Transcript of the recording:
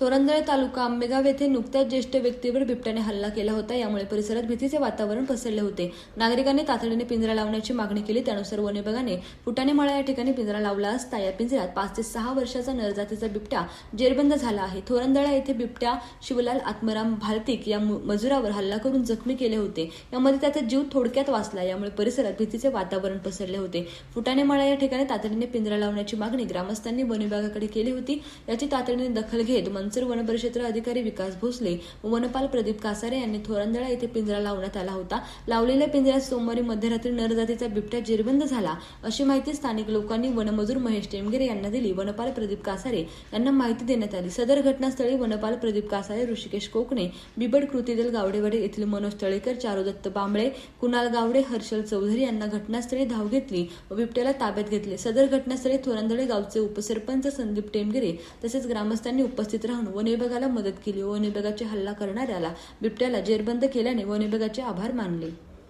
तोरंदळे तालुका आंबेगाव येथे नुकत्याच ज्येष्ठ व्यक्तीवर बिबट्याने हल्ला केला होता. यामुळे परिसरात भीतीचे वातावरण पसरले होते. नागरिकांनी तातडीने पिंजरा लावण्याची मागणी केली. त्यानुसार वन विभागाने फुटाणे मळा या ठिकाणी पिंजरा लावला असता. या पिंजऱ्यात पाच ते सहा वर्षाचा नरजातीचा बिबट्या जेरबंद झाला आहे. थोरंदळा येथे बिबट्या शिवलाल आत्मराम भालतिक या मु- मजुरावर हल्ला करून जखमी केले होते. यामध्ये त्याचा जीव थोडक्यात वाचला. यामुळे परिसरात भीतीचे वातावरण पसरले होते. फुटाणे मळा या ठिकाणी तातडीने पिंजरा लावण्याची मागणी ग्रामस्थांनी वन विभागाकडे केली होती. याची तातडीने दखल घेत मनसर वनपरिक्षेत्र अधिकारी विकास भोसले व वनपाल प्रदीप कासारे यांनी थोरंदळा येथे पिंजरा लावण्यात आला होता. लावलेल्या पिंजऱ्यात सोमवारी मध्यरात्री नरजातीचा बिबट्या जेरबंद झाला. अशी माहिती स्थानिक लोकांनी वनमजूर महेश टेमगिरे यांना दिली. वनपाल प्रदीप कासारे यांना माहिती देण्यात आली. सदर घटनास्थळी वनपाल प्रदीप कासारे ऋषिकेश कोकणे बिबड कृतीदल गावडेवाडी येथील मनोज तळेकर चारुदत्त बांबळे कुणाल गावडे हर्षल चौधरी यांना घटनास्थळी धाव घेतली व बिबट्याला ताब्यात घेतले. सदर घटनास्थळी थोरंदळे गावचे उपसरपंच संदीप टेमगिरे तसेच ग्रामस्थांनी उपस्थित राहून वन विभागाला मदत केली. व वन विभागाचे हल्ला करणाऱ्याला बिबट्याला जेरबंद केल्याने वन विभागाचे आभार मानले.